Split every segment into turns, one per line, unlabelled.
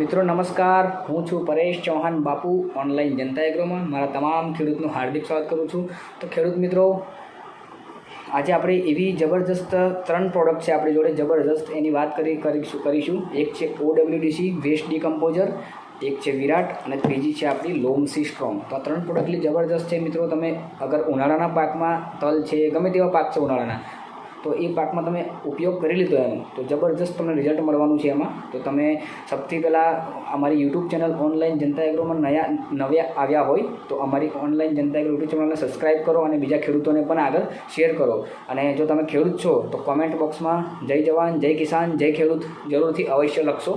મિત્રો, નમસ્કાર. હું છું પરેશ ચૌહાણ બાપુ ઓનલાઈન જનતા એગ્રોમાં મારા તમામ ખેડૂતનું હાર્દિક સ્વાગત કરું છું. તો ખેડૂત મિત્રો, આજે આપણે એવી જબરજસ્ત ત્રણ પ્રોડક્ટ છે આપણી જોડે. જબરજસ્ત એની વાત કરી, કરીશું કરીશું. એક છે ઓડબ્લ્યુડીસી વેસ્ટ ડીકમ્પોઝર એક છે વિરાટ અને ત્રીજી છે આપણી લોમસી સ્ટ્રોંગ તો આ ત્રણ પ્રોડક્ટ જબરજસ્ત છે મિત્રો, તમે અગર ઉનાળાના પાકમાં તલ છે, ગમે તેવા પાક છે ઉનાળાના તો એ પાકમાં તમે ઉપયોગ કરી લીધો એનો તો જબરજસ્ત તમને રિઝલ્ટ મળવાનું છે એમાં. તો તમે સૌથી પહેલાં અમારી યુટ્યુબ ચેનલ ઓનલાઈન જનતા એગ્રોમાં નયા, નવ્યા આવ્યા હોય, તો અમારી ઓનલાઈન જનતા એગ્રો યુટ્યુબ ચેનલને સબસ્ક્રાઈબ કરો અને બીજા ખેડૂતોને પણ આગળ શેર કરો. અને જો તમે ખેડૂત છો, તો કોમેન્ટ બોક્સમાં જય જવાન, જય કિસાન, જય ખેડૂત જરૂરથી અવશ્ય લખશો.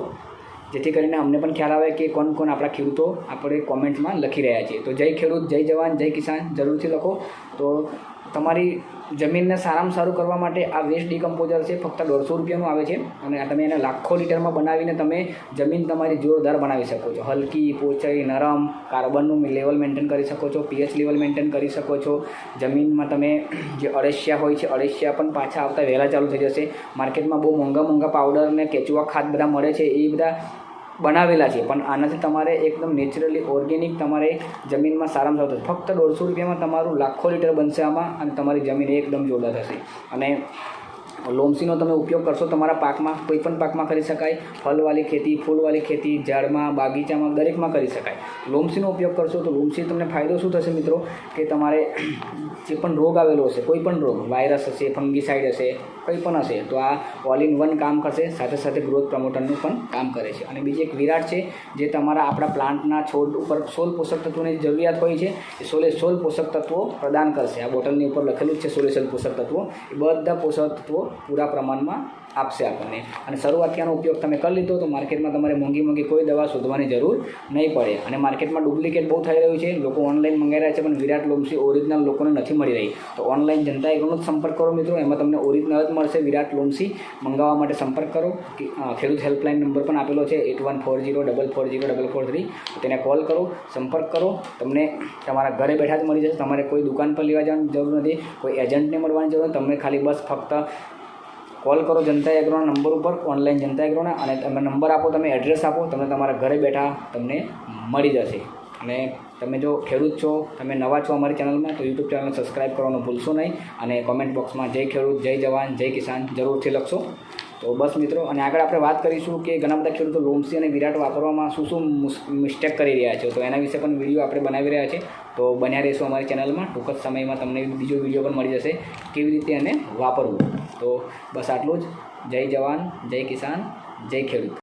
જેથી કરીને અમને પણ ખ્યાલ આવે કે કોણ કોણ આપણા ખેડૂતો આપણે કોમેન્ટમાં લખી રહ્યા છીએ. તો જય ખેડૂત, જય જવાન, જય કિસાન જરૂરથી લખો. તો તમારી જમીનને સારામાં સારું કરવા માટે આ વેસ્ટ ડિકમ્પોઝર છે, ફક્ત દોઢસો રૂપિયાનું આવે છે. અને તમે એને લાખો લીટરમાં બનાવીને તમે જમીન તમારી જોરદાર બનાવી શકો છો. હલકી, પોચઈ, નરમ, કાર્બનનું લેવલ મેન્ટેન કરી શકો છો પીએચ લેવલ મેન્ટેન કરી શકો છો. જમીનમાં તમે જે અળસિયા હોય છે, અળસિયા પણ પાછા આવતા વહેલા ચાલુ થઈ જશે. માર્કેટમાં બહુ મોંઘા મોંઘા પાવડર અને કેચુઆ ખાદ બધા મળે છે. એ બધા બનાવેલા છે. પણ આનાથી તમારે એકદમ નેચરલી ઓર્ગેનિક તમારે જમીનમાં સારામાં સારું થશે ફક્ત દોઢસો રૂપિયામાં તમારું લાખો લીટર બનશે આમાં અને તમારી જમીન એકદમ જોરદાર થશે. અને લોમસીનો તમે ઉપયોગ કરશો, તમારા પાકમાં કોઈ પણ પાકમાં કરી શકાય. ફળવાળી ખેતી, ફૂલવાળી ખેતી, ઝાડમાં, બાગીચામાં, દરેકમાં કરી શકાય. લોમસીનો ઉપયોગ કરશો તો લોમસી તમને ફાયદો શું થશે મિત્રો? કે તમારે જે પણ રોગ આવેલો હશે કોઈ પણ રોગ, વાયરસ હશે ફંગીસાઇડ હશે કંઈ પણ હશે, તો આ ઓલ ઇન વન કામ કરશે, સાથે સાથે ગ્રોથ પ્રમોટરનું પણ કામ કરે છે. અને બીજી એક વિરાટ છે, જે તમારા આપણા પ્લાન્ટના છોડ ઉપર સોલ પોષક તત્વોની જરૂરિયાત હોય છે, એ સોલે સોલ પોષક તત્વો પ્રદાન કરશે. આ બોટલની ઉપર લખેલું જ છે સોલે સોલ પોષક તત્વો. એ બધા પોષક તત્વો પૂરા પ્રમાણમાં આપશે આપણને. અને શરૂઆતનો ઉપયોગ તમે કરી લીધો તો માર્કેટમાં તમારે મોંઘી મોંઘી કોઈ દવા શોધવાની જરૂર નહીં પડે. અને માર્કેટમાં ડુપ્લિકેટ બહુ થઈ રહ્યું છે. લોકો ઓનલાઈન મંગાવી રહ્યા છે, પણ વિરાટ લોમસી ઓરિજિનલ લોકોને નથી મળી રહી. તો ઓનલાઈન જનતા એગ્રોનો જ સંપર્ક કરો મિત્રો. એમાં તમને ઓરિજિનલ જ મળશે. વિરાટ લોમસી મંગાવવા માટે સંપર્ક કરો. ખેડૂત હેલ્પલાઇન નંબર પણ આપેલો છે eight one four zero double four zero double four three તેને કોલ કરો, સંપર્ક કરો. તમને તમારા ઘરે બેઠા જ મળી જશે. તમારે કોઈ દુકાન પર લેવા જવાની જરૂર નથી. કોઈ એજન્ટને મળવાની જરૂર નથી. તમે ખાલી બસ ફક્ત કોલ કરો જનતા એગ્રોના નંબર ઉપર, ઓનલાઈન જનતા એગ્રોના અને તમે નંબર આપો, તમે એડ્રેસ આપો તમને તમારા ઘરે બેઠા તમને મળી જશે. અને તમે જો ખેડૂત છો, તમે નવા છો અમારી ચેનલમાં, તો યુટ્યુબ ચેનલને સબસ્ક્રાઈબ કરવાનું ભૂલશો નહીં, અને કોમેન્ટ બોક્સમાં જય ખેડૂત, જય જવાન, જય કિસાન જરૂરથી લખશો. તો બસ મિત્રો, અને આગળ આપણે વાત કરીશું કે ઘણા બધા ખેડૂતો લોમસી અને વિરાટ વાપરવામાં શું શું મિસ્ટેક કરી રહ્યા છે. તો એના વિશે પણ વીડિયો આપણે બનાવી રહ્યા છે. તો બન્યા રહીશું અમારી ચેનલમાં. ટૂંક જ સમયમાં તમને બીજો વીડિયો પણ મળી જશે, કેવી રીતે એને વાપરવું. તો બસ આટલું જ. જય જવાન જય કિસાન જય ખેડૂત.